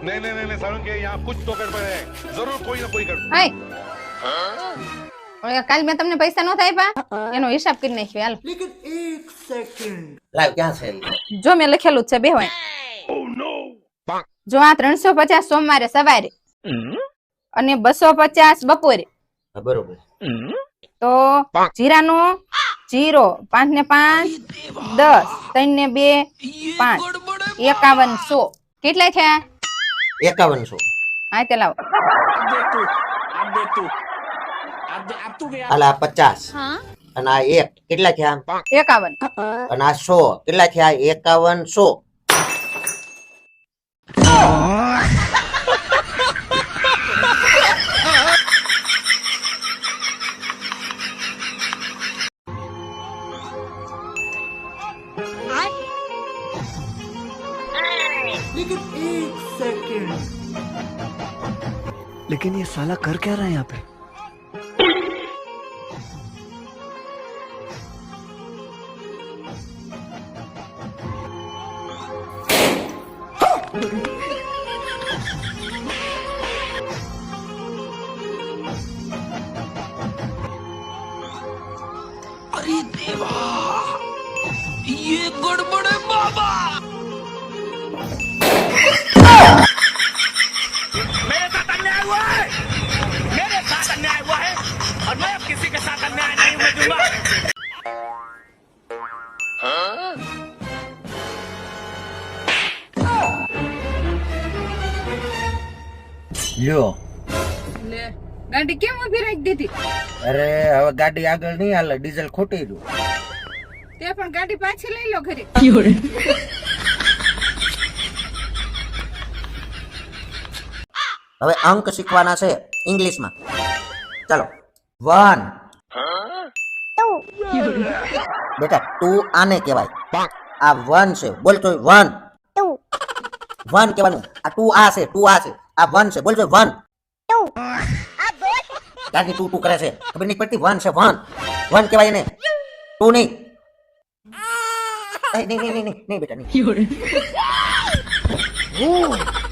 नहीं नहीं नहीं नहीं सारुण के यहाँ कुछ तो गड़बड़ है जरूर कोई ना कोई गड़बड़ હાય ઓય, કાલ મેં તમને પૈસા નહોતા આપ્યા એનો હિસાબ કરી નાખ્યો હાલ લાવ ક્યાં છે જો મેં લખેલું જ છે બે હોય જો આ ત્રણસો પચાસ સોમવારે સવારે અને બસો પચાસ બપોરે હા, બરોબર તો જીરાનો જીરો પાંચ ને પાંચ દસ ત્રણ ને બે પાંચ એકાવન સો કેટલા થયા એકાવનસો. હા તે લાવો. પચાસ. અને આ એક. કેટલા થયા? એકાવન. અને આ સો. કેટલા થયા? એકાવન સો लेकिन एक सेकेंड। लेकिन ये साला कर क्या रहा है यहाँ पे? अरे देवा ये गड़बड़े बाबा। अन्याय हुआ है मेरे साथ अन्याय हुआ है और मैं अब किसी के साथ अन्याय नहीं होने दूंगा લ્યો ગાડી કેમ ઉભી રાખી દીધી અરે હવે ગાડી આગળ નહીં હાલે ડીઝલ ખોટી રહ્યું તે પણ ગાડી પાછી લઈ લો ખરી હવે અંક શીખવાના છે ઇંગ્લિશમાં. ચાલો. વન બેટા ટુ આને કહેવાય. આ વન છે. બોલ તો વન વન કહેવાનું. આ ટુ આ છે ટુ આ છે. આ વન છે. બોલ તો વન ક્યાંથી ટુ ટુ કરે છે. ખબર નહીં પડતી? વન છે વન વન કહેવાય એને. ટુ નહીં. નહીં નહીં નહીં નહીં બેટા નહીં.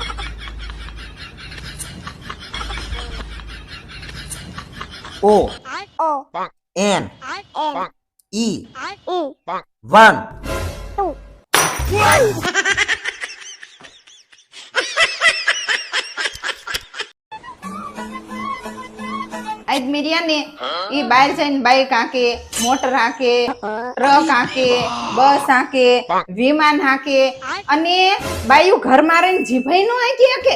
O N E One આજ મિરિયા ને એ બહાર જઈને બાઈક હાકે મોટર હાકે ટ્રક હાકે બસ હાકે વિમાન હાકે અને બાયુ ઘરમાં રહીને જીભાઈ નો હાકી હકે.